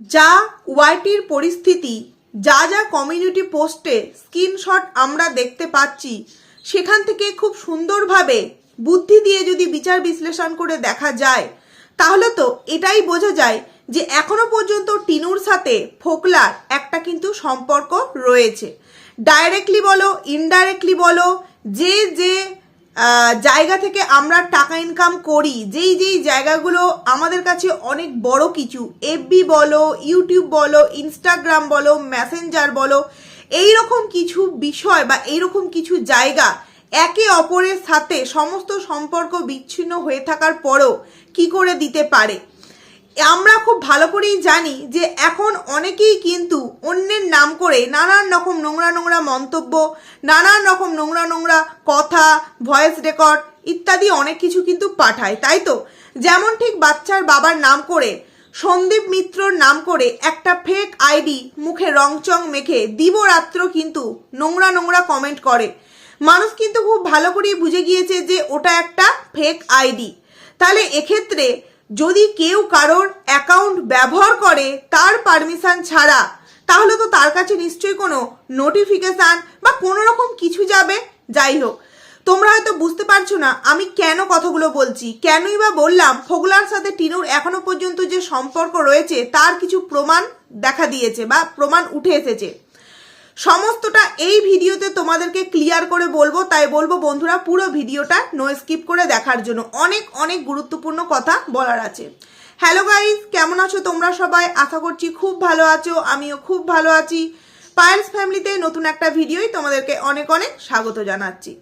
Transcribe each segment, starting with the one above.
যা ওয়াইটির পরিস্থিতি, যা যা কমিউনিটি পোস্টে স্ক্রিনশট আমরা দেখতে পাচ্ছি, সেখান থেকে খুব সুন্দরভাবে বুদ্ধি দিয়ে যদি বিচার বিশ্লেষণ করে দেখা যায়, তাহলে তো এটাই বোঝা যায় যে এখনও পর্যন্ত টিনুর সাথে ফোকলার একটা কিন্তু সম্পর্ক রয়েছে। ডাইরেক্টলি বলো ইনডাইরেক্টলি বলো, যে যে জায়গা থেকে আমরা টাকা ইনকাম করি, যেই যেই জায়গাগুলো আমাদের কাছে অনেক বড় কিছু এফবি বলো ইউটিউব বলো ইনস্টাগ্রাম বলো মেসেঞ্জার বলো এই রকম কিছু বিষয় বা এইরকম কিছু জায়গা একে অপরের সাথে সমস্ত সম্পর্ক বিচ্ছিন্ন হয়ে থাকার পরও কি করে দিতে পারে? আমরা খুব ভালো করেই জানি যে এখন অনেকেই কিন্তু অন্যের নাম করে নানান রকম নোংরা নোংরা মন্তব্য, নানান রকম নোংরা নোংরা কথা ভয়েস রেকর্ড ইত্যাদি অনেক কিছু কিন্তু পাঠায়, তাই তো? যেমন ঠিক বাচ্চার বাবার নাম করে, সন্দীপ মিত্রর নাম করে একটা ফেক আইডি মুখে রংচং মেখে দিবরাত্র কিন্তু নোংরা নোংরা কমেন্ট করে। মানুষ কিন্তু খুব ভালো করেই বুঝে গিয়েছে যে ওটা একটা ফেক আইডি তাহলে এক্ষেত্রে যদি কেউ কারোর অ্যাকাউন্ট ব্যবহার করে, তার পারমিশন ছাড়া, তাহলে তো তার কাছে নিশ্চয়ই কোনো নোটিফিকেশান বা কোনো রকম কিছু যাবে। যাই হোক, তোমরা হয়তো বুঝতে পারছ না আমি কেন কথাগুলো বলছি। কেনই বা বললাম, ফোগলার সাথে টিনুর এখনও পর্যন্ত যে সম্পর্ক রয়েছে, তার কিছু প্রমাণ দেখা দিয়েছে বা প্রমাণ উঠে এসেছে। সমস্তটা এই ভিডিওতে তোমাদেরকে ক্লিয়ার করে বলব, তাই বলব বন্ধুরা, পুরো ভিডিওটা নো স্কিপ করে দেখার জন্য। অনেক অনেক গুরুত্বপূর্ণ কথা বলার আছে। হ্যালো গাইস কেমন আছো তোমরা সবাই? আশা করছি খুব ভালো আছো, আমিও খুব ভালো আছি। পায়েলস ফ্যামিলিতে নতুন একটা ভিডিওই তোমাদেরকে অনেক অনেক স্বাগত জানাচ্ছি।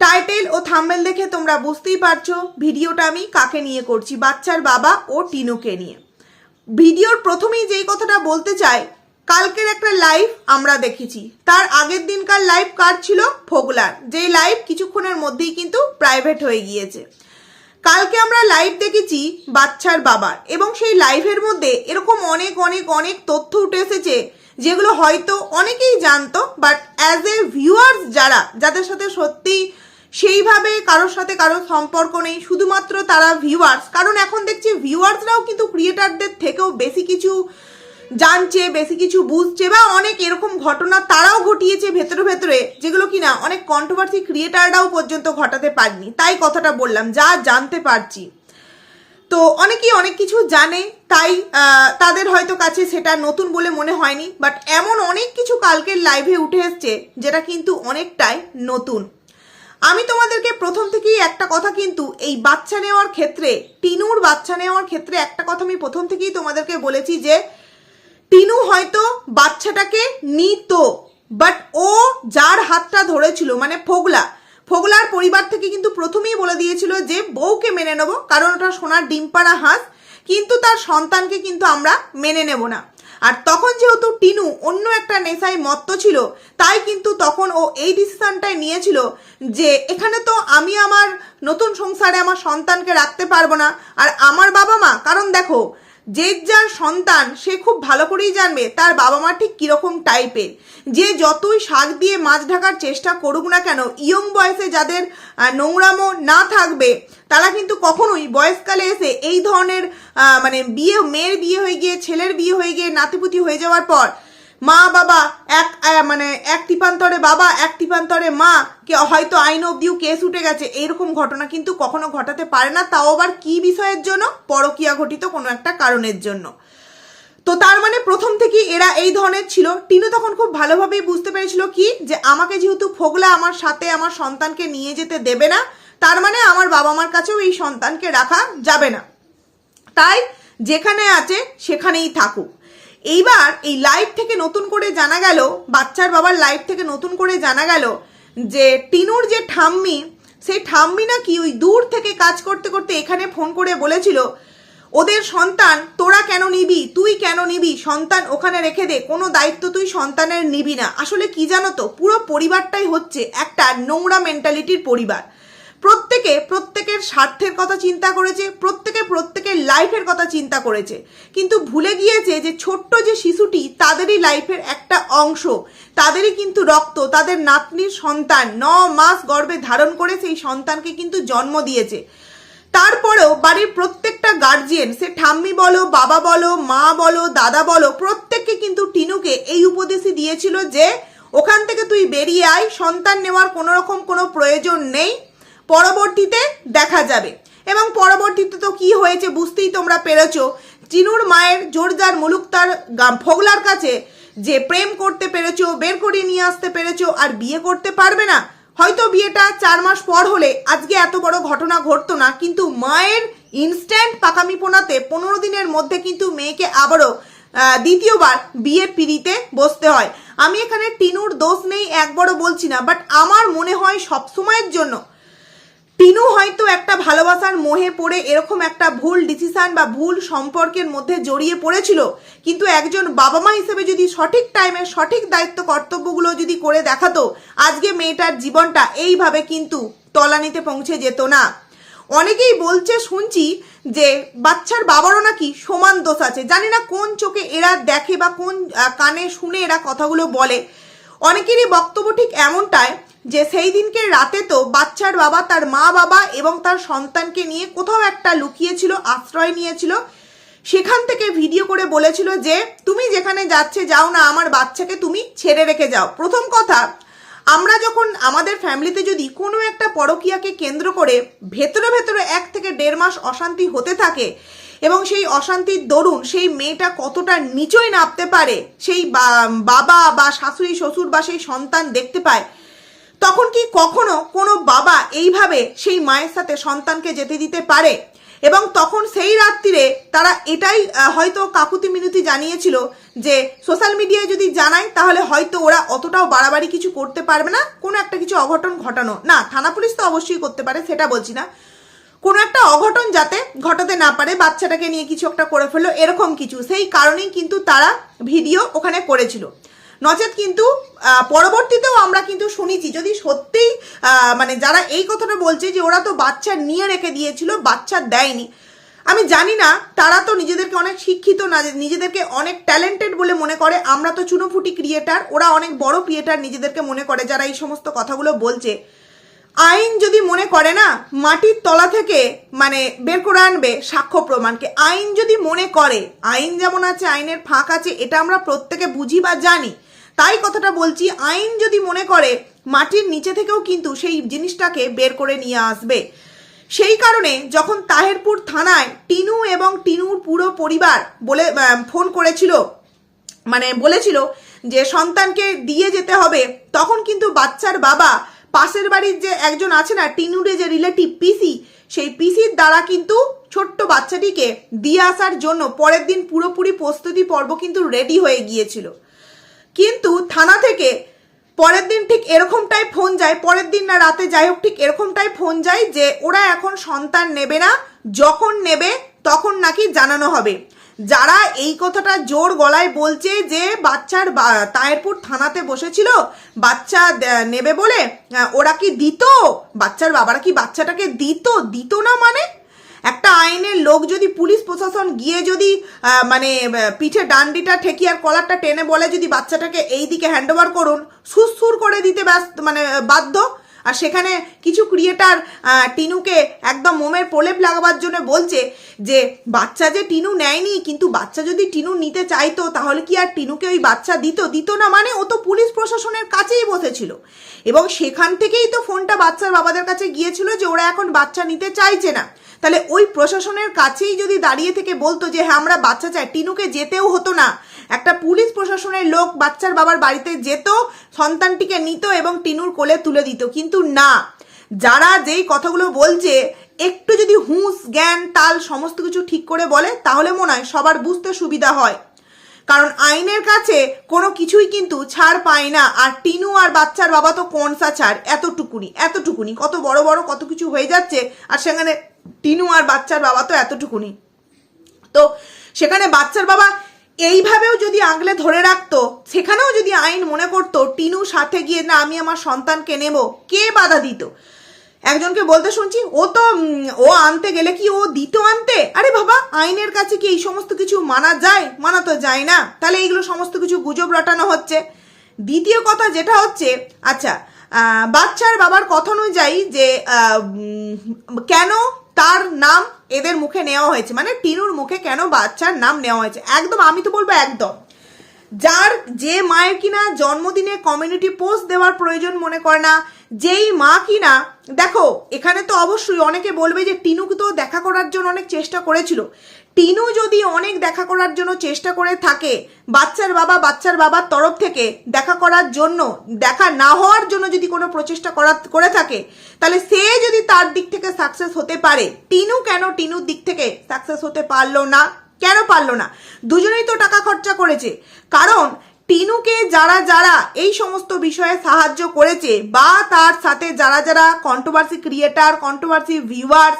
টাইটেল ও থাম্বেল দেখে তোমরা বুঝতেই পারছ, ভিডিওটা আমি কাকে নিয়ে করছি, বাচ্চার বাবা ও টিনুকে নিয়ে। ভিডিওর প্রথমেই যেই কথাটা বলতে চাই কালকের একটা লাইভ আমরা দেখেছি। তার আগের দিনকার লাইভ কার ছিল? ফোগলার। যেই লাইভ কিছুক্ষণের মধ্যেই কিন্তু প্রাইভেট হয়ে গিয়েছে। কালকে আমরা লাইভ দেখেছি বাচ্চার বাবার। এবং সেই লাইভের মধ্যে এরকম অনেক অনেক অনেক তথ্য উঠে এসেছে, যেগুলো হয়তো অনেকেই জানতো বাট অ্যাজ এ ভিউয়ার্স যারা, যাদের সাথে সত্যি সেইভাবে কারোর সাথে কারোর সম্পর্ক নেই, শুধুমাত্র তারা ভিউয়ার্স কারণ এখন দেখছি ভিউয়ার্সরাও কিন্তু ক্রিয়েটারদের থেকেও বেশি কিছু জানছে, বেশি কিছু বুঝছে বা অনেক এরকম ঘটনা তারাও ঘটিয়েছে ভেতরে ভেতরে, যেগুলো কিনা অনেক কন্ট্রোভার্সি ক্রিয়েটাররাও পর্যন্ত ঘটাতে পারেনি। তাই কথাটা বললাম, যা জানতে পারছি। তো অনেকেই অনেক কিছু জানে, তাই তাদের হয়তো কাছে সেটা নতুন বলে মনে হয়নি বাট এমন অনেক কিছু কালকের লাইভে উঠে এসছে, যেটা কিন্তু অনেকটাই নতুন। আমি তোমাদেরকে প্রথম থেকেই একটা কথা কিন্তু, এই বাচ্চা নেওয়ার ক্ষেত্রে, টিনুর বাচ্চা নেওয়ার ক্ষেত্রে একটা কথা আমি প্রথম থেকেই তোমাদেরকে বলেছি যে টিনু হয়তো বাচ্চাটাকে নিত বাট ও যার হাতটা ধরেছিল মানে ফোগলা, ফোগলার পরিবার থেকে কিন্তু প্রথমেই বলে দিয়েছিল যে বউকে মেনে নেব, কারণ ওটা সোনার ডিম পাড়া হাঁস, কিন্তু তার সন্তানকে কিন্তু আমরা মেনে নেব না। আর তখন যেহেতু টিনু অন্য একটা নেশায় মত্ত ছিল, তাই কিন্তু তখন ও এই ডিসিশনটাই নিয়েছিল যে এখানে তো আমি আমার নতুন সংসারে আমার সন্তানকে রাখতে পারব না, আর আমার বাবা মা কারণ দেখো যে যার সন্তান সে খুব ভালো করেই জানবে তার বাবা মা ঠিক কীরকম টাইপের। যে যতই শাক দিয়ে মাছ ঢাকার চেষ্টা করুক না কেন, ইয়ং বয়সে যাদের নোংরামো না থাকবে, তারা কিন্তু কখনোই বয়সকালে এসে এই ধরনের মানে বিয়ে, মেয়ের বিয়ে হয়ে গিয়ে, ছেলের বিয়ে হয়ে গিয়ে নাতিপুতি হয়ে যাওয়ার পর মা বাবা এক মানে এক টিপান্তরে বাবা, এক টিপান্তরে মা, কে, হয়তো আইন অব্দিও কেস উঠে গেছে এইরকম ঘটনা কিন্তু কখনো ঘটাতে পারে না, তাও আবার কি বিষয়ের জন্য? পরকিয়া ঘটিত কোনো একটা কারণের জন্য। তো তার মানে প্রথম থেকেই এরা এই ধরনের ছিল। টিনু তখন খুব ভালোভাবেই বুঝতে পেরেছিল কি, যে আমাকে যেহেতু ফোগলা আমার সাথে আমার সন্তানকে নিয়ে যেতে দেবে না, তার মানে আমার বাবা মার কাছেও এই সন্তানকে রাখা যাবে না। তাই যেখানে আছে সেখানেই থাকুক। এইবার এই লাইভ থেকে নতুন করে জানা গেল, বাচ্চার বাবার লাইভ থেকে নতুন করে জানা গেল যে টিনুর যে ঠাম্মি, সেই ঠাম্মি নাকি ওই দূর থেকে কাজ করতে করতে এখানে ফোন করে বলেছিল, ওদের সন্তান তোরা কেন নিবি? তুই কেন নিবি? সন্তান ওখানে রেখে দে। কোনো দায়িত্ব তুই সন্তানের নিবি না। আসলে কি জানো তো, পুরো পরিবারটাই হচ্ছে একটা নোংরা মেন্টালিটির পরিবার। প্রত্যেকে প্রত্যেকের স্বার্থের কথা চিন্তা করেছে, প্রত্যেকে প্রত্যেকের লাইফের কথা চিন্তা করেছে। কিন্তু ভুলে গিয়েছে যে ছোট্ট যে শিশুটি, তাদেরই লাইফের একটা অংশ। তাদেরই কিন্তু রক্ত, তাদের নাতনির সন্তান, ন মাস গর্ভে ধারণ করে সেই সন্তানকে কিন্তু জন্ম দিয়েছে। তারপরেও বাড়ির প্রত্যেকটা গার্জিয়ান সে ঠাম্মি বলো, বাবা বলো, মা বলো, দাদা বলো, প্রত্যেককে কিন্তু টিনুকে এই উপদেশই দিয়েছিল যে, ওখান থেকে তুই বেরিয়ে আয়, সন্তান নেওয়ার কোনো রকম কোনো প্রয়োজন নেই। পরবর্তীতে দেখা যাবে। এবং পরবর্তীতে তো কি হয়েছে বুঝতেই তোমরা পেরেছ। চিনুর মায়ের জোরদার মুলুকতার ফোগলার কাছে যে প্রেম করতে পেরেছ, বের করে নিয়ে আসতে পেরেছ আর বিয়ে করতে পারবে না, হয়তো বিয়েটা চার মাস পর হলে আজকে এত বড় ঘটনা ঘটতো না। কিন্তু মায়ের ইনস্ট্যান্ট পাকামিপোনাতে পনেরো দিনের মধ্যে কিন্তু মেয়েকে আবারও দ্বিতীয়বার বিয়ের পিড়িতে বসতে হয়। আমি এখানে টিনুর দোষ নেই, একবারও বলছি না বাট আমার মনে হয় সবসময়ের জন্য টিনু হয়তো একটা ভালোবাসার মোহে পড়ে এরকম একটা ভুল ডিসিশন বা ভুল সম্পর্কের মধ্যে জড়িয়ে পড়েছিল। কিন্তু একজন বাবা মা হিসেবে যদি সঠিক টাইমে সঠিক দায়িত্ব কর্তব্যগুলো যদি করে দেখাতো, আজকে মেয়েটার জীবনটা এইভাবে কিন্তু তলানিতে পৌঁছে যেত না। অনেকেই বলছে, শুনছি যে বাচ্চার বাবারও নাকি সমান দোষ আছে। জানি না কোন চোখে এরা দেখে বা কোন কানে শুনে এরা কথাগুলো বলে। অনেকেরই বক্তব্য ঠিক এমনটাই যে সেই দিনকে রাতে তো বাচ্চার বাবা, তার মা বাবা এবং তার সন্তানকে নিয়ে কোথাও একটা লুকিয়েছিল, আশ্রয় নিয়েছিল। সেখান থেকে ভিডিও করে বলেছিল যে, তুমি যেখানে যাচ্ছে যাও না, আমার বাচ্চাকে তুমি ছেড়ে রেখে যাও। প্রথম কথা, আমরা যখন আমাদের ফ্যামিলিতে যদি কোনো একটা পরকীয়াকে কেন্দ্র করে ভেতরে ভেতরে এক থেকে দেড় মাস অশান্তি হতে থাকে এবং সেই অশান্তির দরুন সেই মেয়েটা কতটা নিচই নামতে পারে, সেই বাবা বা শাশুড়ি, শ্বশুর বা সেই সন্তান দেখতে পায় তখন কি কখনো কোনো বাবা এইভাবে সেই মায়ের সাথে সন্তানকে যেতে দিতে পারে? এবং তখন সেই রাত্রিরে তারা এটাই হয়তো কাকুতি মিনতি জানিয়েছিল যে সোশ্যাল মিডিয়ায় যদি জানায়, তাহলে হয়তো ওরা অতটাও বাড়াবাড়ি কিছু করতে পারবে না। কোনো একটা কিছু অঘটন ঘটানো। না, থানা পুলিশ তো অবশ্যই করতে পারে, সেটা বলছি না। কোনো একটা অঘটন যাতে ঘটাতে না পারে, বাচ্চাটাকে নিয়ে কিছু একটা করে ফেলল, এরকম কিছু। সেই কারণেই কিন্তু তারা ভিডিও ওখানে করেছিল। নচেত কিন্তু পরবর্তীতেও আমরা কিন্তু শুনেছি, যদি সত্যিই মানে যারা এই কথাটা বলছে যে ওরা তো বাচ্চা নিয়ে রেখে দিয়েছিল, বাচ্চা দেয়নি। আমি জানি না, তারা তো নিজেদেরকে অনেক শিক্ষিত না নিজেদেরকে অনেক ট্যালেন্টেড বলে মনে করে। আমরা তো চুনোফুটি ক্রিয়েটার ওরা অনেক বড় ক্রিয়েটার নিজেদেরকে মনে করে, যারা এই সমস্ত কথাগুলো বলছে। আইন যদি মনে করে না, মাটির তলা থেকে মানে বের করে আনবে সাক্ষ্য প্রমাণকে। আইন যদি মনে করে, আইন যেমন আছে, আইনের ফাঁক আছে, এটা আমরা প্রত্যেকে বুঝি বা জানি। তাই কথাটা বলছি, আইন যদি মনে করে, মাটির নিচে থেকেও কিন্তু সেই জিনিসটাকে বের করে নিয়ে আসবে। সেই কারণে যখন তাহেরপুর থানায় টিনু এবং টিনুর পুরো পরিবার বলে ফোন করেছিল মানে বলেছিল যে সন্তানকে দিয়ে যেতে হবে, তখন কিন্তু বাচ্চার বাবা, পাশের বাড়ির যে একজন আছে না, টিনুরে যে রিলেটিভ পিসি, সেই পিসির দ্বারা কিন্তু ছোট্ট বাচ্চাটিকে দিয়ে আসার জন্য পরের দিন পুরোপুরি প্রস্তুতি পর্ব কিন্তু রেডি হয়ে গিয়েছিল। কিন্তু থানা থেকে পরের দিন ঠিক এরকমটাই ফোন যায়, পরের দিন না রাতে যাই হোক ঠিক এরকমটাই ফোন যায় যে ওরা এখন সন্তান নেবে না, যখন নেবে তখন নাকি জানানো হবে। যারা এই কথাটা জোর গলায় বলছে যে বাচ্চার তায়েরপুর থানাতে বসেছিল, বাচ্চা নেবে বলে ওরা কি দিত? বাচ্চার বাবারা কি বাচ্চাটাকে দিত? দিত না মানে? একটা আইনের লোক যদি পুলিশ প্রশাসন গিয়ে যদি মানে পিঠে ডান্ডিটা ঠেকি আর কলারটা টেনে বলে যদি বাচ্চাটাকে এই দিকে হ্যান্ড ওভার করুন, সুরসুর করে দিতে ব্যস্ত মানে বাধ্য। আর সেখানে কিছু ক্রিয়েটার টিনুকে একদম মোমের প্রলেপ লাগাবার জন্য বলছে যে, বাচ্চা যে টিনু নেয়নি, কিন্তু বাচ্চা যদি টিনু নিতে চাইতো, তাহলে কি আর টিনুকে ওই বাচ্চা দিত? দিত না মানে ও তো পুলিশ প্রশাসনের কাছেই বসেছিল। এবং সেখান থেকেই তো ফোনটা বাচ্চার বাবাদের কাছে গিয়েছিল যে, ওরা এখন বাচ্চা নিতে চাইছে না। তাহলে ওই প্রশাসনের কাছেই যদি দাঁড়িয়ে থেকে বলতো যে হ্যাঁ আমরা বাচ্চা চাই। টিনুকে যেতেও হতো না। একটা পুলিশ প্রশাসনের লোক বাচ্চার বাবার বাড়িতে যেত, সন্তানটিকে নিত এবং টিনুর কোলে তুলে দিত। কিন্তু না। যারা যেই কথাগুলো বলছে, একটু যদি হুঁশ, জ্ঞান, তাল সমস্ত কিছু ঠিক করে বলে, তাহলে মনে হয় সবার বুঝতে সুবিধা হয়। কারণ আইনের কাছে কোনো কিছুই কিন্তু ছাড় পায় না। আর টিনু আর বাচ্চার বাবা তো কোনসা ছাড় এতটুকুনি এতটুকুনি। কত বড় বড় কত কিছু হয়ে যাচ্ছে। আর সেখানে টিনু আর বাচ্চার বাবা তো এতটুকুনি। তো সেখানে বাচ্চার বাবা এইভাবেও যদি আগলে ধরে রাখতো, সেখানেও যদি আইন মনে করতো, টিনু সাথে গিয়ে, না, আমি আমার সন্তানকে নেব। কে বাধা দিত? একজনকে বলতে শুনছি, ও তো ও আনতে গেলে কি ও দিত আনতে? আরে বাবা, আইনের কাছে কি এই সমস্ত কিছু মানা যায়? মানা তো যায় না। তাহলে এইগুলো সমস্ত কিছু গুজব রটানো হচ্ছে। দ্বিতীয় কথা যেটা হচ্ছে আচ্ছা বাচ্চার বাবার কথা অনুযায়ী যে কেন তার নাম এদের মুখে নেওয়া হয়েছে? মানে টিনুর মুখে কেন বাচ্চার নাম নেওয়া হয়েছে? একদম, আমি তো বলব একদম। যার যে মায়ের কিনা জন্মদিনে কমিউনিটি পোস্ট দেওয়ার প্রয়োজন মনে করে না। যেই মা কিনা, দেখো, এখানে তো অবশ্যই অনেকে বলবে যে টিনুকে তো দেখা করার জন্য অনেক চেষ্টা করেছিল। টিনু যদি অনেক দেখা করার জন্য চেষ্টা করে থাকে, বাচ্চার বাবা, বাচ্চার বাবার তরফ থেকে দেখা করার জন্য, দেখা না হওয়ার জন্য যদি কোনো প্রচেষ্টা করা, করে থাকে, তাহলে সে যদি তার দিক থেকে সাকসেস হতে পারে, টিনু কেন টিনুর দিক থেকে সাকসেস হতে পারল না? কেন পারল না? দুজনেই তো টাকা খরচা করেছে। কারণ টিনুকে যারা যারা এই সমস্ত বিষয়ে সাহায্য করেছে বা তার সাথে যারা যারা কন্ট্রোভার্সি ক্রিয়েটার কন্ট্রোভার্সি ভিউয়ার্স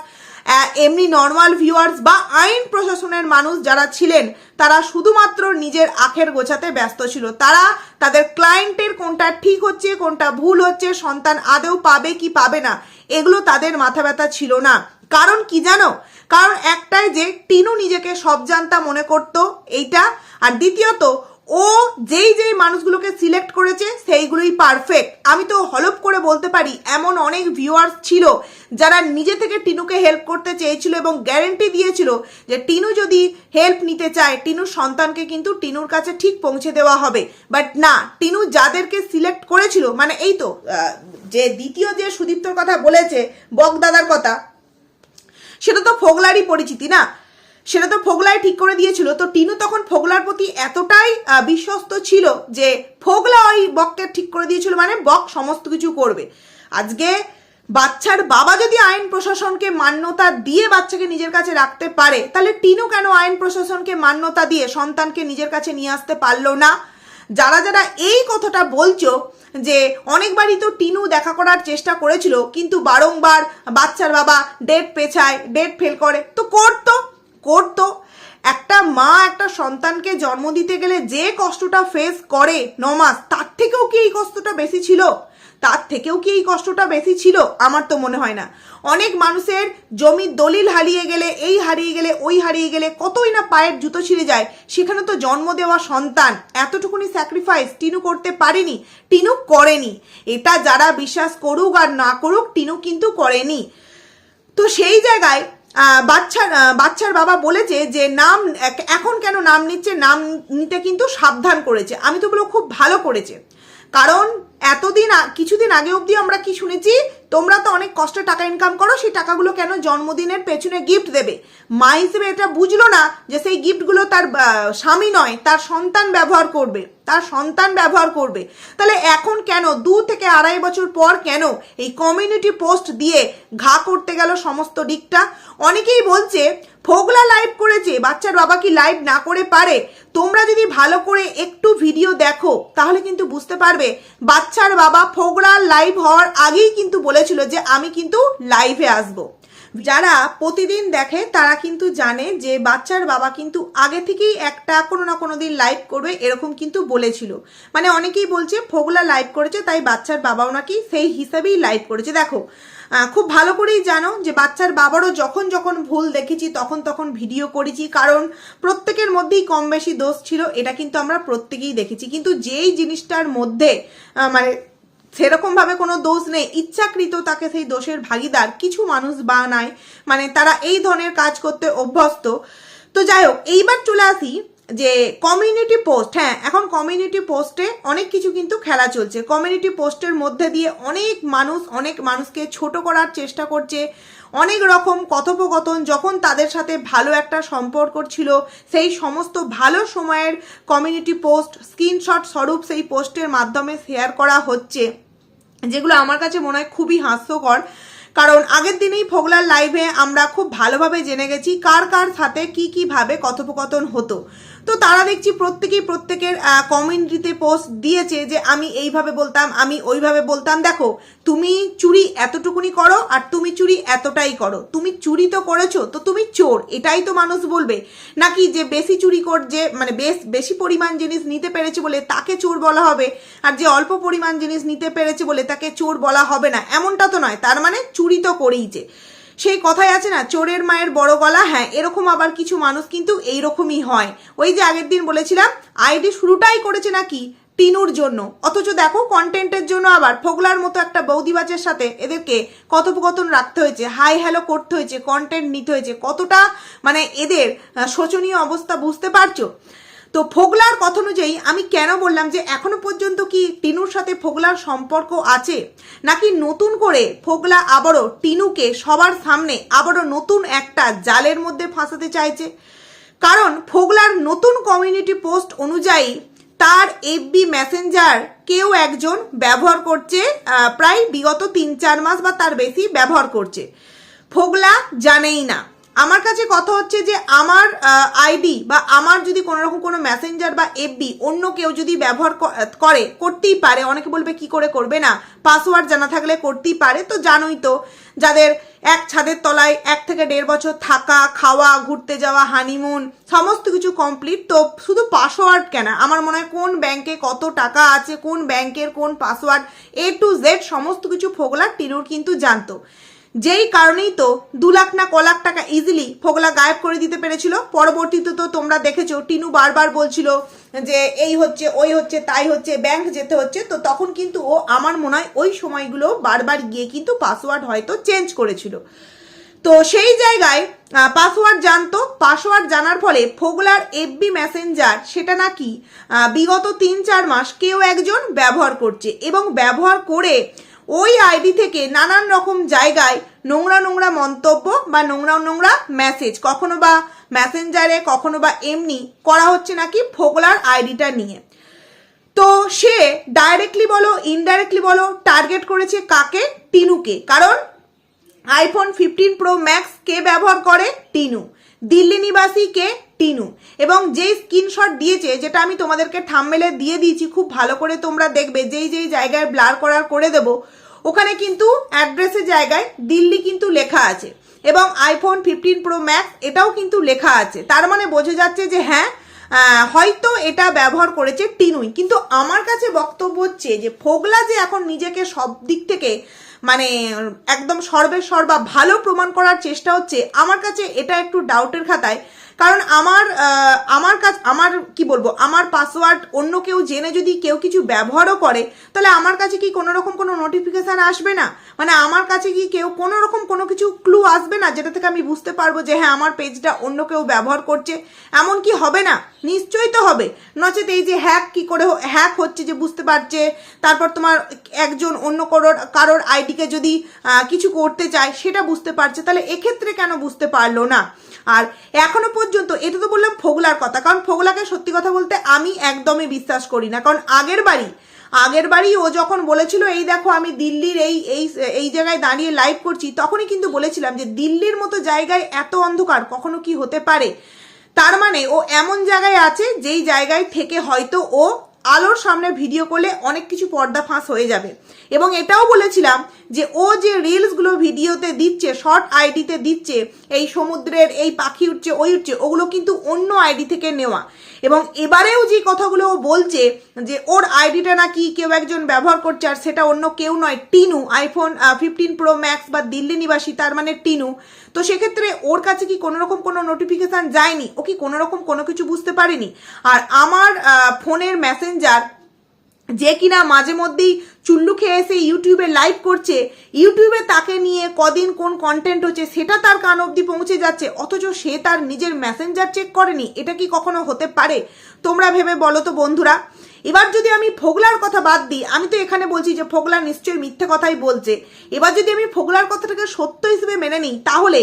এমনি নর্মাল ভিউয়ার্স বা আইন প্রশাসনের মানুষ যারা ছিলেন, তারা শুধুমাত্র নিজের আখের গোছাতে ব্যস্ত ছিল। তারা তাদের ক্লায়েন্টের কোনটা ঠিক হচ্ছে, কোনটা ভুল হচ্ছে, সন্তান আদৌ পাবে কি পাবে না, এগুলো তাদের মাথা ব্যথা ছিল না। কারণ কি জানো? কারণ একটাই যে, টিনু নিজেকে সব জানতা মনে করত, এইটা। আর দ্বিতীয়ত ও যেই যেই মানুষগুলোকে সিলেক্ট করেছে, সেইগুলোই পারফেক্ট আমি তো হলপ করে বলতে পারি, এমন অনেক ভিউয়ার্স ছিল যারা নিজে থেকে টিনুকে হেল্প করতে চেয়েছিল এবং গ্যারেন্টি দিয়েছিল যে টিনু যদি হেল্প নিতে চায়, টিনুর সন্তানকে কিন্তু টিনুর কাছে ঠিক পৌঁছে দেওয়া হবে। বাট না, টিনু যাদেরকে সিলেক্ট করেছিল মানে এই তো যে দ্বিতীয় যে সুদীপ্তর কথা বলেছে বকদাদার কথা, সেটা তো ফোগলারই পরিচিতি না? সেটা তো ফোগলাই ঠিক করে দিয়েছিল। তো টিনু তখন ফোগলার প্রতি এতটাই বিশ্বস্ত ছিল যে ফোগলা ওই বককে ঠিক করে দিয়েছিল মানে বক সমস্ত কিছু করবে। আজকে বাচ্চার বাবা যদি আইন প্রশাসনকে মান্যতা দিয়ে বাচ্চাকে নিজের কাছে রাখতে পারে, তাহলে টিনু কেন আইন প্রশাসনকে মান্যতা দিয়ে সন্তানকে নিজের কাছে নিয়ে আসতে পারল না? যারা যারা এই কথাটা বলছো যে অনেকবারই তো টিনু দেখা করার চেষ্টা করেছিল, কিন্তু বারংবার বাচ্চার বাবা ডেট পেছায়, ডেট ফেল করে, তো করতো। করতো। একটা মা একটা সন্তানকে জন্ম দিতে গেলে যে কষ্টটা ফেস করে নমাস তার থেকেও কি এই কষ্টটা বেশি ছিল? তার থেকেও কি এই কষ্টটা বেশি ছিল? আমার তো মনে হয় না। অনেক মানুষের জমির দলিল হারিয়ে গেলে, এই হারিয়ে গেলে, ওই হারিয়ে গেলে কতই না পায়ের জুতো ছিঁড়ে যায়, সেখানে তো জন্ম দেওয়া সন্তান। এতটুকুনি স্যাক্রিফাইস টিনু করতে পারেনি, টিনু করেনি। এটা যারা বিশ্বাস করুক আর না করুক, টিনু কিন্তু করেনি। তো সেই জায়গায় বাচ্চার বাচ্চার বাবা বলেছে যে নাম এখন কেন নাম নিচ্ছে? নাম নিতে কিন্তু সাবধান করেছে। আমি তো বলব খুব ভালো করেছে। কারণ এতদিন কিছুদিন আগে অবধি আমরা কি শুনেছি, তোমরা তো অনেক কষ্টে টাকা ইনকাম করো, সেই টাকাগুলো কেন জন্মদিনের পেছনে গিফট দেবে? মা হিসেবে এটা বুঝলো না যে সেই গিফটগুলো তার স্বামী নয়, তার সন্তান ব্যবহার করবে, তার সন্তান ব্যবহার করবে। তাহলে এখন কেন, দু থেকে আড়াই বছর পর কেন এই কমিউনিটি পোস্ট দিয়ে ঘা করতে গেল সমস্ত দিকটা? অনেকেই বলছে ফোগলা লাইভ করেছে, বাচ্চার বাবা কি লাইভ না করে পারে? তোমরা যদি ভালো করে একটু ভিডিও দেখো, তাহলে কিন্তু বুঝতে পারবে, বাচ্চার বাবা ফোগলা লাইভ হওয়ার আগেই কিন্তু বলেছিল যে আমি কিন্তু লাইভে আসব। যারা প্রতিদিন দেখে, তারা কিন্তু জানে যে বাচ্চার বাবা কিন্তু আগে থেকেই একটা কোনো না কোনো দিন লাইভ করবে, এরকম কিন্তু বলেছিল। মানে অনেকেই বলছে, ফোগলা লাইভ করেছে, তাই বাচ্চার বাবাও নাকি সেই হিসাবেই লাইভ করেছে। দেখো খুব ভালো করেই জানো যে বাচ্চার বাবারও যখন যখন ভুল দেখেছি, তখন তখন ভিডিও করেছি। কারণ প্রত্যেকের মধ্যেই কম বেশি দোষ ছিল, এটা কিন্তু আমরা প্রত্যেকেই দেখেছি। কিন্তু যেই জিনিসটার মধ্যে মানে সেরকমভাবে কোনো দোষ নেই, ইচ্ছাকৃত তাকে সেই দোষের ভাগিদার কিছু মানুষ বানায় মানে তারা এই ধরনের কাজ করতে অভ্যস্ত। তো যাই হোক, এইবার চলে আসি যে কমিউনিটি পোস্ট হ্যাঁ এখন কমিউনিটি পোস্টে অনেক কিছু কিন্তু খেলা চলছে। কমিউনিটি পোস্টের মধ্যে দিয়ে অনেক মানুষ, অনেক মানুষকে ছোট করার চেষ্টা করছে। অনেক রকম কথোপকথন, যখন তাদের সাথে ভালো একটা সম্পর্ক ছিল, সেই সমস্ত ভালো সময়ের কমিউনিটি পোস্ট স্ক্রিনশট স্বরূপ সেই পোস্টের মাধ্যমে শেয়ার করা হচ্ছে, যেগুলো আমার কাছে মনে হয় খুবই হাস্যকর। কারণ আগের দিনেই ফোগলার লাইভে আমরা খুব ভালোভাবে জেনে গেছি কার কার সাথে কি কীভাবে কথোপকথন হতো। তো তারা দেখছি প্রত্যেকেই প্রত্যেকের কমিউনিটিতে পোস্ট দিয়েছে যে আমি এইভাবে বলতাম, আমি ওইভাবে বলতাম। দেখো, তুমি চুরি এতটুকুনি করো আর তুমি চুরি এতটাই করো। তুমি চুরি তো করেছ, তো তুমি চোর, এটাই তো মানুষ বলবে। নাকি যে বেশি চুরি কর, যে মানে বেশ, বেশি পরিমাণ জিনিস নিতে পেরেছে বলে তাকে চোর বলা হবে আর যে অল্প পরিমাণ জিনিস নিতে পেরেছে বলে তাকে চোর বলা হবে না, এমনটা তো নয়। তার মানে চুরি তো করেইছে সেই কথাই আছে না, চোরের মায়ের বড় গলা হ্যাঁ এরকম আবার কিছু মানুষ কিন্তু এই এইরকমই হয়। ওই যে আগের দিন বলেছিলাম, আইডি শুরুটাই করেছে নাকি টিনুর জন্য। অথচ দেখো কন্টেন্টের জন্য আবার ফোগলার মতো একটা বৌদিবাজের সাথে এদেরকে কথোপকথন রাখতে হয়েছে, হাই হ্যালো করতে হয়েছে কন্টেন্ট নিতে হয়েছে। কতটা মানে এদের শোচনীয় অবস্থা বুঝতে পারছ? তো ফোগলার কথা অনুযায়ী আমি কেন বললাম যে এখনও পর্যন্ত কি টিনুর সাথে ফোগলার সম্পর্ক আছে? নাকি নতুন করে ফোগলা আবারও টিনুকে সবার সামনে আবারও নতুন একটা জালের মধ্যে ফাঁসাতে চাইছে? কারণ ফোগলার নতুন কমিউনিটি পোস্ট অনুযায়ী তার এফবি মেসেঞ্জার কেউ একজন ব্যবহার করছে প্রায় বিগত তিন চার মাস বা তার বেশি ব্যবহার করছে। ফোগলা জানেই না। আমার কাছে কথা হচ্ছে যে আমার আইডি বা আমার যদি কোনো রকম কোনো মেসেঞ্জার বা এফবি অন্য কেউ যদি ব্যবহার করে, করতেই পারে, অনেকে বলবে কি করে করবে না পাসওয়ার্ড জানা থাকলে করতেই পারে, তো জানোই তো, যাদের এক ছাদের তলায় এক থেকে দেড় বছর থাকা, খাওয়া, ঘুরতে যাওয়া হানিমুন সমস্ত কিছু কমপ্লিট তো শুধু পাসওয়ার্ড কেন? আমার মনে হয় কোন ব্যাংকে কত টাকা আছে, কোন ব্যাংকের কোন পাসওয়ার্ড এ টু জেড সমস্ত কিছু ফোগলা টিনুর কিন্তু জানতো। যেই কারণেই তো দু লাখ না ক লাখ টাকা ইজিলি ফোগলা গায়েব করে দিতে পেরেছিল। পরবর্তীতে তো তোমরা দেখেছ, টিনু বারবার বলছিল যে এই হচ্ছে, ওই হচ্ছে, তাই হচ্ছে ব্যাংক যেতে হচ্ছে। তো তখন কিন্তু ও আমার মনে হয় ওই সময়গুলো বারবার গিয়ে কিন্তু পাসওয়ার্ড হয়তো চেঞ্জ করেছিল। তো সেই জায়গায় পাসওয়ার্ড জানতো। পাসওয়ার্ড জানার ফলে ফোগলার এফবি মেসেঞ্জার সেটা নাকি বিগত তিন চার মাস কেউ একজন ব্যবহার করছে এবং ব্যবহার করে ওই আইডি থেকে নানান রকম জায়গায় নোংরা নোংরা মন্তব্য বা নোংরা নোংরা মেসেজ কখনো বা মেসেঞ্জারে কখনো বা এমনি করা হচ্ছে নাকি ফোগলার আইডিটা নিয়ে। তো সে ডাইরেক্টলি বলো ইনডাইরেক্টলি বলো টার্গেট করেছে কাকে? টিনুকে। কারণ আইফোন ফিফটিন প্রো ম্যাক্স কে ব্যবহার করে? টিনু। দিল্লি নিবাসী কে? টিনু। এবং যেই স্ক্রিনশট দিয়েছে, যেটা আমি তোমাদেরকে থামমেলে দিয়ে দিয়েছি, খুব ভালো করে তোমরা দেখবে, যেই যেই জায়গায় ব্লার করার করে দেব ওখানে কিন্তু অ্যাড্রেসের জায়গায় দিল্লি কিন্তু লেখা আছে। এবং আইফোন ফিফটিন প্রো ম্যাক্স এটাও কিন্তু লেখা আছে। তার মানে বোঝা যাচ্ছে যে হ্যাঁ হয়তো এটা ব্যবহার করেছে টিনুই। কিন্তু আমার কাছে বক্তব্য হচ্ছে যে ফোগলা যে এখন নিজেকে সব দিক থেকে মানে একদম সর্বে সর্বা ভালো প্রমাণ করার চেষ্টা হচ্ছে, আমার কাছে এটা একটু ডাউটের খাতায়। কারণ আমার আমার কাছে আমার, কি বলব, আমার পাসওয়ার্ড অন্য কেউ জেনে যদি কেউ কিছু ব্যবহারও করে, তাহলে আমার কাছে কি কোনো রকম কোনো নোটিফিকেশন আসবে না? মানে আমার কাছে কি কেউ কোনো রকম কোনো কিছু ক্লু আসবে না, যেটা থেকে আমি বুঝতে পারব যে হ্যাঁ আমার পেজটা অন্য কেউ ব্যবহার করছে? এমন কি হবে না, নিশ্চয়ই তো হবে। নচেত এই যে হ্যাক কি করে হ্যাক হচ্ছে যে বুঝতে পারছে, তারপর তোমার একজন অন্য কারোর কারোর আইডিকে যদি কিছু করতে চায়, সেটা বুঝতে পারছে, তাহলে এক্ষেত্রে কেন বুঝতে পারল না? আর এখনও পর্যন্ত এটা তো বললাম ফোগলার কথা, কারণ ফোগলাকে সত্যি কথা বলতে আমি একদমই বিশ্বাস করি না। কারণ আগের বাড়ি আগের বাড়ি ও যখন বলেছিল, এই দেখো আমি দিল্লির এই এই এই জায়গায় দাঁড়িয়ে লাইভ করছি, তখনই কিন্তু বলেছিলাম যে দিল্লির মতো জায়গায় এত অন্ধকার কখনো কি হতে পারে? তার মানে ও এমন জায়গায় আছে যেই জায়গায় থেকে হয়তো ও আলোর সামনে ভিডিও করলে অনেক কিছু পর্দা ফাঁস হয়ে যাবে। এবং এটাও বলেছিলাম যে, ও যে রিলসগুলো ভিডিওতে দিচ্ছে শর্ট আইডিতে দিচ্ছে, এই সমুদ্রের এই পাখি উঠছে ওই উঠছে ওগুলো কিন্তু অন্য আইডি থেকে নেওয়া। এবং এবারেও যে কথাগুলো ও বলছে যে, ওর আইডিটা নাকি কেউ একজন ব্যবহার করছে আর সেটা অন্য কেউ নয়, Tinu iPhone fifteen pro max বা দিল্লি নিবাসী, তার মানে টিনু তো সেক্ষেত্রে ওর কাছে কি কোনো রকম কোনো নোটিফিকেশান যায়নি? ও কি কোনো রকম কোনো কিছু বুঝতে পারেনি? আর আমার ফোনের মেসেঞ্জার যে কিনা মাঝে মধ্যেই চুল্লু খেয়ে এসে ইউটিউবে লাইভ করছে। ইউটিউবে তাকে নিয়ে কদিন কোন কন্টেন্ট হচ্ছে সেটা তার কান অবধি পৌঁছে যাচ্ছে। অথচ সে তার নিজের মেসেঞ্জার চেক করেনি। এটা কি কখনো হতে পারে? তোমরা ভেবে বলো তো বন্ধুরা। এবার যদি আমি ফোগলার কথা বাদ দিই, আমি তো এখানে বলছি যে ফোগলা নিশ্চয়ই মিথ্যে কথাই বলছে। এবার যদি আমি ফোগলার কথাটাকে সত্য হিসেবে মেনে নিই, তাহলে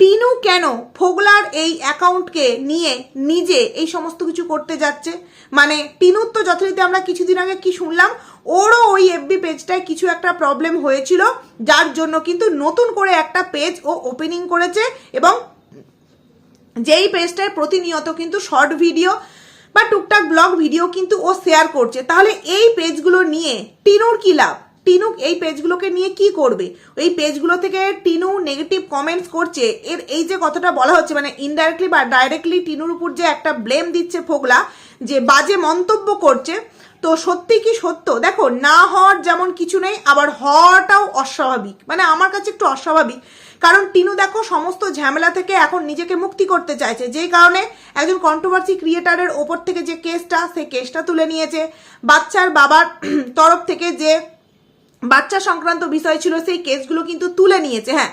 টিনু কেন ফোগলার এই অ্যাকাউন্টকে নিয়ে নিজে এই সমস্ত কিছু করতে যাচ্ছে? মানে টিনুর তো যথারীতি আমরা কিছুদিন আগে কি শুনলাম, ওরও ওই এফবি পেজটায় কিছু একটা প্রবলেম হয়েছিল, যার জন্য কিন্তু নতুন করে একটা পেজ ও ওপেনিং করেছে এবং যেই পেজটায় প্রতিনিয়ত কিন্তু শর্ট ভিডিও বা টুকটাক ব্লগ ভিডিও কিন্তু ও শেয়ার করছে। তাহলে এই পেজগুলো নিয়ে টিনুর কি লাভ? টিনু এই পেজগুলোকে নিয়ে কি করবে? এই পেজগুলো থেকে টিনু নেগেটিভ কমেন্টস করছে। এর এই যে কথাটা বলা হচ্ছে মানে ইনডাইরেক্টলি বা ডাইরেক্টলি টিনুর উপর যে একটা ব্লেম দিচ্ছে ফোগলা যে বাজে মন্তব্য করছে, তো সত্যি কি সত্য? দেখো, না হওয়ার যেমন কিছু নেই, আবার হওয়াটাও অস্বাভাবিক। মানে আমার কাছে একটু অস্বাভাবিক। কারণ টিনু দেখো, সমস্ত ঝামেলা থেকে এখন নিজেকে মুক্তি করতে চাইছে। যেই কারণে একজন কন্ট্রোভার্সি ক্রিয়েটারের ওপর থেকে যে কেসটা, সেই কেসটা তুলে নিয়েছে। বাচ্চার বাবার তরফ থেকে যে বাচ্চা সংক্রান্ত বিষয় ছিল, সেই কেসগুলো কিন্তু তুলে নিয়েছে। হ্যাঁ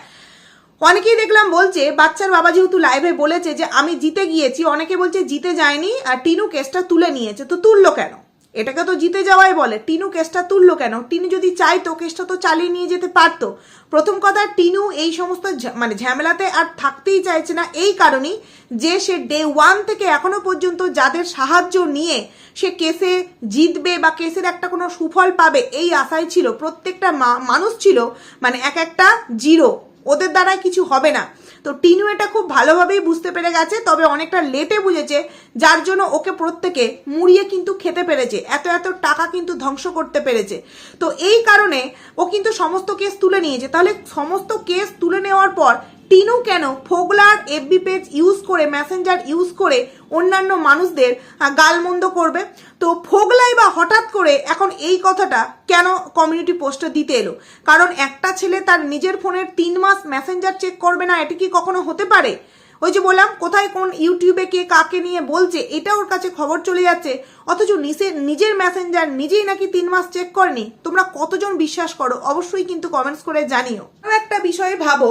অনেকেই দেখলাম বলছে, বাচ্চার বাবা যেহেতু লাইভে বলেছে যে, আমি জিতে গিয়েছি। অনেকে বলছে, জিতে যায়নি। আর টিনু কেসটা তুলে নিয়েছে। তো তুললো কেন? এটাকে তো জিতে যাওয়াই বলে। টিনু কেসটা তুললো কেন? টিনু যদি চাইতো কেসটা তো চালিয়ে নিয়ে যেতে পারতো। প্রথম কথা, টিনু এই সমস্ত মানে ঝামেলাতে আর থাকতেই চাইছে না। এই কারণেই যে সে ডে ওয়ান থেকে এখনও পর্যন্ত যাদের সাহায্য নিয়ে সে কেসে জিতবে বা কেসের একটা কোনো সুফল পাবে, এই আশাই ছিল। প্রত্যেকটা মানুষ ছিল মানে এক একটা জিরো ওদের দ্বারাই কিছু হবে না। তো টিনু এটা খুব ভালোভাবেই বুঝতে পেরে গেছে, তবে অনেকটা লেটে বুঝেছে, যার জন্য ওকে প্রত্যেকে মুড়িয়ে কিন্তু খেতে পেরেছে। এত এত টাকা কিন্তু ধ্বংস করতে পেরেছে। তো এই কারণে ও কিন্তু সমস্ত কেস তুলে নিয়েছে। তাহলে সমস্ত কেস তুলে নেওয়ার পর টিনু কেন ফোগলার এফবি পেজ ইউজ করে মেসেঞ্জার ইউজ করে অন্যান্য মানুষদের গালমন্দ করবে? তো ফোগলাই বা হঠাৎ করে এখন এই কথাটা কেন কমিউনিটি পোস্টে দিতে এলো? কারণ একটা ছেলে তার নিজের ফোনের তিন মাস মেসেঞ্জার চেক করবে না, এটি কি কখনো হতে পারে? ওই যে বললাম, কোথায় কোন ইউটিউবে কে কাকে নিয়ে বলছে এটা ওর কাছে খবর চলে যাচ্ছে। অথচ নিজের নিজের মেসেঞ্জার নিজেই নাকি তিন মাস চেক করেনি? তোমরা কতজন বিশ্বাস করো? অবশ্যই কিন্তু কমেন্টস করে জানিও। একটা বিষয়ে ভাবো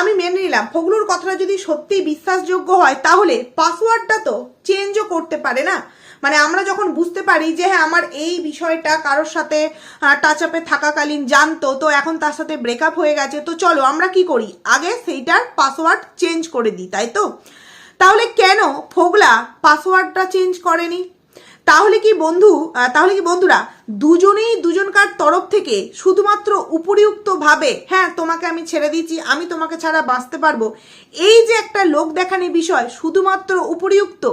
আমি মেনে নিলাম। ফগলুর কথাটা যদি সত্যি বিশ্বাসযোগ্য হয়, তাহলে পাসওয়ার্ডটা তো চেঞ্জও করতে পারে না? মানে আমরা যখন বুঝতে পারি যে হ্যাঁ আমার এই বিষয়টা কারোর সাথে টাচ আপে থাকাকালীন জানতো, তো এখন তার সাথে ব্রেকআপ হয়ে গেছে, তো চলো আমরা কি করি? আগে সেইটার পাসওয়ার্ড চেঞ্জ করে দিই, তাই তো? তাহলে কেন ফোগলা পাসওয়ার্ডটা চেঞ্জ করেনি? তাহলে কি বন্ধু তাহলে কি বন্ধুরা, দুজনেই দুজনকার তরফ থেকে শুধুমাত্র উপরিউক্ত ভাবে হ্যাঁ তোমাকে আমি ছেড়ে দিচ্ছি আমি তোমাকে ছাড়া বাঁচতে পারব, এই যে একটা লোক দেখানি বিষয়, শুধুমাত্র উপরিউক্ত,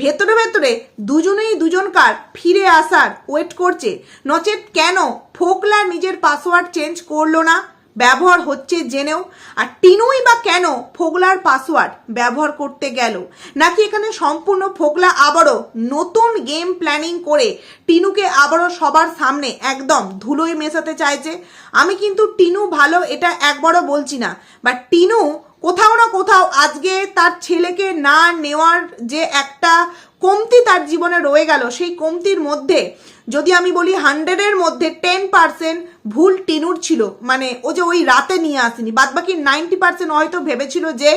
ভেতরে ভেতরে দুজনেই দুজনকার ফিরে আসার ওয়েট করছে, নচেত কেন ফোকলা নিজের পাসওয়ার্ড চেঞ্জ করল না? ব্যবহার হচ্ছে জেনেও। আর টিনুই বা কেন ফোগলার পাসওয়ার্ড ব্যবহার করতে গেল? নাকি এখানে সম্পূর্ণ ফোগলা আবারও নতুন গেম প্ল্যানিং করে টিনুকে আবারও সবার সামনে একদম ধুলোয় মেশাতে চাইছে? আমি কিন্তু টিনু ভালো এটা একবারও বলছি না। বা টিনু কোথাও না কোথাও আজকে তার ছেলেকে না নেওয়ার যে একটা কমতি তার জীবনে রয়ে গেল। সেই কমতির মধ্যে, যদি আমি বলি হান্ড্রেডের মধ্যে টেন পার্সেন্ট ভুল টিনুর ছিল মানে ও যে ওই রাতে নিয়ে আসেনি বাদ বাকি নাইনটি পার্সেন্ট হয়তো ভেবেছিল যে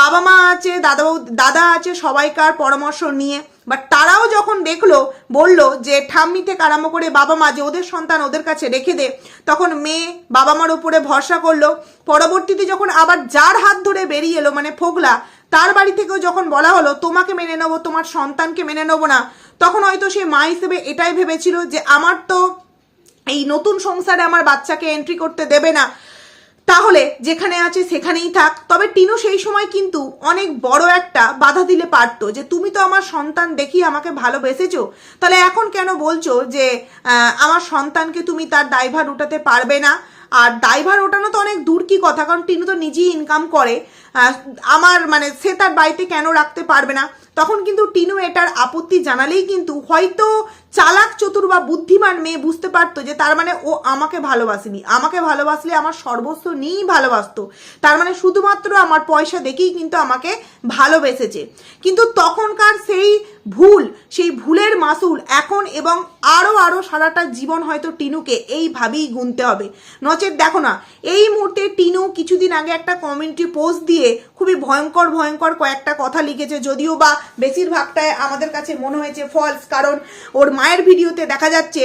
বাবা মা আছে, দাদা দাদা আছে সবাইকার পরামর্শ নিয়ে বাট তারাও যখন দেখল, বলল যে ঠাম্মি থেকে আরম্ভ করে বাবা মা, যে ওদের সন্তান ওদের কাছে রেখে দে, তখন মেয়ে বাবা মার উপরে ভরসা করল। পরবর্তীতে যখন আবার যার হাত ধরে বেরিয়ে এলো মানে ফোগলা তার বাড়ি থেকেও যখন বলা হলো, তোমাকে মেনে নেব, তোমার সন্তানকে মেনে নেব না, তখন হয়তো সে মা হিসেবে এটাই ভেবেছিল যে আমার তো এই নতুন সংসারে আমার বাচ্চাকে এন্ট্রি করতে দেবে না। তাহলে যেখানে আছে সেখানেই থাক। তবে টিনু সেই সময় কিন্তু অনেক বড় একটা বাধা দিলে পারতো যে, তুমি তো আমার সন্তান দেখি আমাকে ভালোবেসেছো। তাহলে এখন কেন বলছো যে আমার সন্তানকে তুমি তার দায়ভার উঠাতে পারবে না? আর ড্রাইভার ওঠানো তো অনেক দূর কি কথা, কারণ টিনু তো নিজেই ইনকাম করে। আমার মানে সে তার বাড়িতে কেন রাখতে পারবে না? তখন কিন্তু টিনু এটার আপত্তি জানালেই কিন্তু হয়তো চালাক, চতুর বা বুদ্ধিমান মেয়ে বুঝতে পারতো যে তার মানে ও আমাকে ভালোবাসেনি। আমাকে ভালোবাসলে আমার সর্বস্ব নিয়েই ভালোবাসতো। তার মানে শুধুমাত্র আমার পয়সা দেখেই কিন্তু আমাকে ভালোবেসেছে। কিন্তু তখনকার সেই ভুল, সেই ভুলের মাসুল এখন এবং আরও আরও সারাটা জীবন হয়তো টিনুকে এইভাবেই গুনতে হবে। নচেত দেখো না, এই মুহূর্তে টিনু কিছুদিন আগে একটা কমিউনিটি পোস্ট দিয়ে খুবই ভয়ঙ্কর ভয়ঙ্কর কয়েকটা কথা লিখেছে। যদিও বা বেশিরভাগটায় আমাদের কাছে মনে হয়েছে ফলস কারণ ওর মায়ের ভিডিওতে দেখা যাচ্ছে,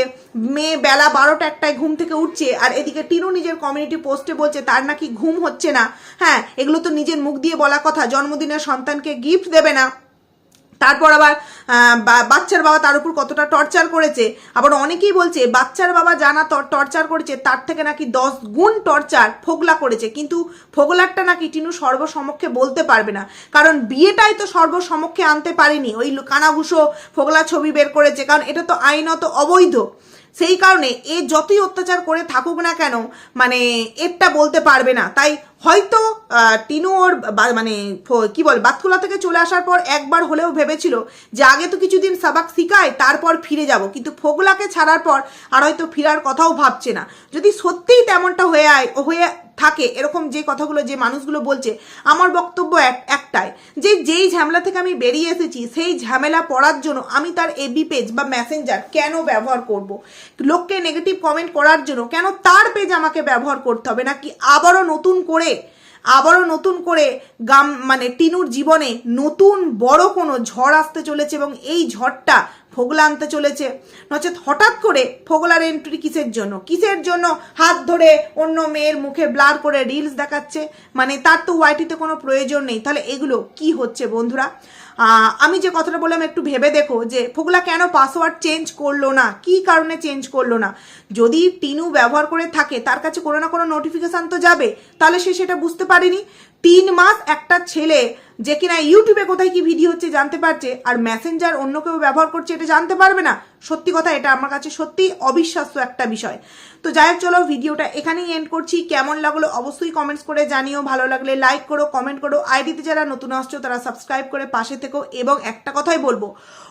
মেয়ে বেলা বারোটা একটায় ঘুম থেকে উঠছে, আর এদিকে টিনু নিজের কমিউনিটি পোস্টে বলছে, তার নাকি ঘুম হচ্ছে না। হ্যাঁ এগুলো তো নিজের মুখ দিয়ে বলা কথা জন্মদিনের সন্তানকে গিফট দেবে না। তারপর আবার বাচ্চার বাবা তার উপর কতটা টর্চার করেছে, আবার অনেকেই বলছে, বাচ্চার বাবা জানা টর্চার করেছে, তার থেকে নাকি দশ গুণ টর্চার ফোগলা করেছে, কিন্তু ফোগলারটা নাকি টিনু সর্বসমক্ষে বলতে পারবে না। কারণ বিয়েটাই তো সর্বসমক্ষে আনতে পারেনি, ওই কানাঘুষো ফোগলা ছবি বের করেছে, কারণ এটা তো আইনত অবৈধ। সেই কারণে এ যতই অত্যাচার করে থাকুক না কেন মানে এরটা বলতে পারবে না। তাই হয়তো টিনু ওর মানে কি বল বাতকুলা থেকে চলে আসার পর একবার হলেও ভেবেছিল যে আগে তো কিছুদিন সাবাক শিখায়, তারপর ফিরে যাব। কিন্তু ফোগলাকে ছাড়ার পর আর হয়তো ফিরার কথাও ভাবছে না। যদি সত্যিই তেমনটা হয়ে আয়, হয়ে থাকে, এরকম যে কথাগুলো যে মানুষগুলো বলছে, আমার বক্তব্য এক- একটাই, যে যেই ঝামেলা থেকে আমি বেরিয়ে এসেছি, সেই ঝামেলা পড়ার জন্য আমি তার এবি পেজ বা মেসেঞ্জার কেন ব্যবহার করব? লোককে নেগেটিভ কমেন্ট করার জন্য কেন তার পেজ আমাকে ব্যবহার করতে হবে? নাকি আবারও নতুন করে, আবারও নতুন করে গাম মানে টিনুর জীবনে নতুন বড় কোনো ঝড় আসতে চলেছে এবং এই ঝড়টা ফোগলা আনতে চলেছে। নচেত হঠাৎ করে ফোগলার এন্ট্রি কিসের জন্য? কিসের জন্য হাত ধরে অন্য মেয়ের মুখে ব্লার করে রিলস দেখাচ্ছে? মানে তার তো ওয়াইটিতে কোনো প্রয়োজন নেই। তাহলে এগুলো কি হচ্ছে বন্ধুরা? আমি যে কথাটা বললাম একটু ভেবে দেখো যে ফোগলা কেন পাসওয়ার্ড চেঞ্জ করল না? কি কারণে চেঞ্জ করল না? যদি টিনু ব্যবহার করে থাকে, তার কাছে কোনো না কোনো নোটিফিকেশান তো যাবে, তাহলে সে সেটা বুঝতে পারেনি। তিন মাস একটা ছেলে যে কিনা ইউটিউবে কোথায় কি ভিডিও হচ্ছে জানতে পারছে, আর মেসেঞ্জার অন্য কেউ ব্যবহার করছে এটা জানতে পারবে না। সত্যি কথা, এটা আমার কাছে সত্যি অবিশ্বাস্য একটা বিষয়। তো যাই হোক, চলো ভিডিওটা এখানেই এন্ড করছি। কেমন লাগল অবশ্যই কমেন্টস করে জানিও। ভালো লাগলে লাইক করো কমেন্ট করো। আইডিতে যারা নতুন আসছো, তারা সাবস্ক্রাইব করে পাশে থেকো। এবং একটা কথাই বলব,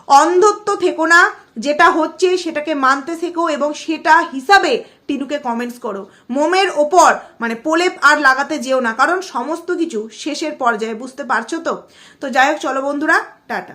অন্ধত্ব থেকো না। যেটা হচ্ছে সেটাকে মানতে শেখো এবং সেটা হিসাবে টিনুকে কমেন্টস করো। মোমের ওপর মানে পোলেপ আর লাগাতে যেও না। কারণ সমস্ত কিছু শেষের পর্যায়ে, বুঝতে পারছ? তো? তো যাই হোক চলো বন্ধুরা টাটা।